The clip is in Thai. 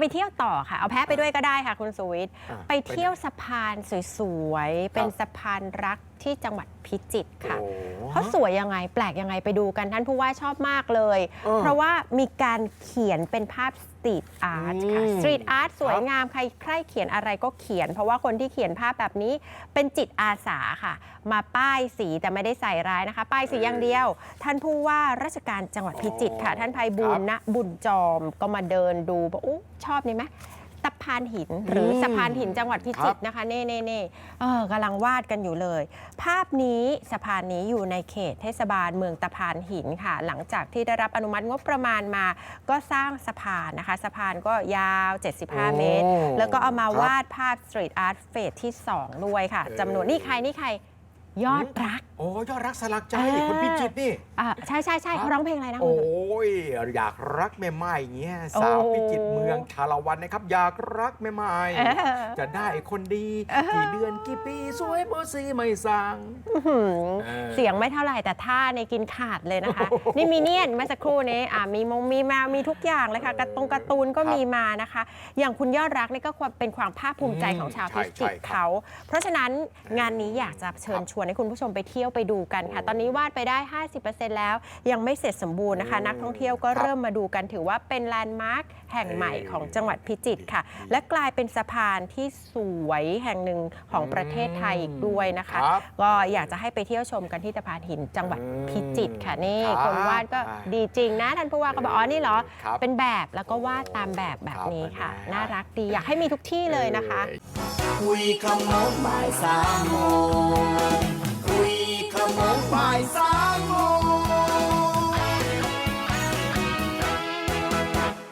ไปเที่ยวต่อค่ะ เอาแพ้ไปด้วยก็ได้ค่ะ คุณสุวิทย์อะไปเที่ยวสะพานสวยๆ เป็นครับสะพานรัก ที่จังหวัดพิจิตรค่ะโอ้เขาสวยยังไงแปลกยังไงไปดูกันท่านผู้ว่าชอบมากเลยเออเพราะว่ามีการเขียนเป็นภาพสตรีทอาร์ตค่ะอืมสตรีทอาร์ตสวยงามใครใครเขียนอะไรก็เขียน เพราะว่าคนที่เขียนภาพแบบนี้เป็นจิตอาสาค่ะ มาป้ายสีแต่ไม่ได้ใส่ร้ายนะคะ ป้ายสีอย่างเดียว ท่านผู้ว่าราชการจังหวัดพิจิตรค่ะ ท่านไพบูลย์ณบุญจอมก็มาเดินดูบอกอู้ชอบนี่ไหมสะพานหิน หรืออมสะพานหินจังหวัดพิจิตรนะคะเน่เน่เน่เออกำลังวาดกันอยู่เลย ภาพนี้สะพานนี้อยู่ในเขตเทศบาลเมืองตะพานหินค่ะ หลังจากที่ได้รับอนุมัติงบประมาณมา ก็สร้างสะพานนะคะ สะพานก็ยาว 75 เมตรโอ้แล้วก็เอามาครับวาดภาพสตรีทอาร์ตเฟสที่ 2 ด้วยค่ะเออจำนวนนี่ใครนี่ใครยอดรัก โอ้ยอดรักสลักใจเออคุณพิจิตรนี่ อ่าใช่ใช่ใช่ครับ เขาร้องเพลงอะไรนะโอ้คุณยอยากรักแม่ไม้เงี้ยโอ้สาวพิจิตรเมืองชาละวันนะครับ อยากรักแม่ไม้เออจะได้คนดีเออ กี่เดือนกี่ปีสวยเบอร์ซีไม่สั่ง อื้อหือเออเสียงไม่เท่าไหร่แต่ท่าในยกินขาดเลยนะคะนี่มีเนียนเมื่อสักครู่นี้อ่ามีมงมีแมวมีทุกอย่างเลยค่ะการ์ตรงการ์ตูนก็ครับมีมานะคะ อย่างคุณยอดรักนี่ก็ความเป็นความภาคภูมิใจของชาวใช่พิจิตรใช่ครับเขา เพราะฉะนั้นงานนี้อยากจะเชิญชวนให้คุณผู้ชมไปเที่ยวไปดูกันค่ะ ตอนนี้วาดไปได้ 50%แล้ว ยังไม่เสร็จสมบูรณ์นะคะ นักท่องเที่ยวก็ครับเริ่มมาดูกันถือว่าเป็นแลนด์มาร์คแห่งใหม่ของจังหวัดพิจิตรค่ะ และกลายเป็นสะพานที่สวยแห่งหนึ่งของประเทศไทยอีกด้วยนะคะ ครับก็อยากจะให้ไปเที่ยวชมกันที่ตะพานหินจังหวัดพิจิตรค่ะนี่ครับคนวาดก็ดีจริงนะท่านผู้ว่าก็บอกอ๋อนี่เหรอ ครับเป็นแบบแล้วก็วาดตามแบบแบบนี้ค่ะน่ารักดีอยากให้มีทุกที่เลยนะคะ คุยขโมงบ่ายสามโมง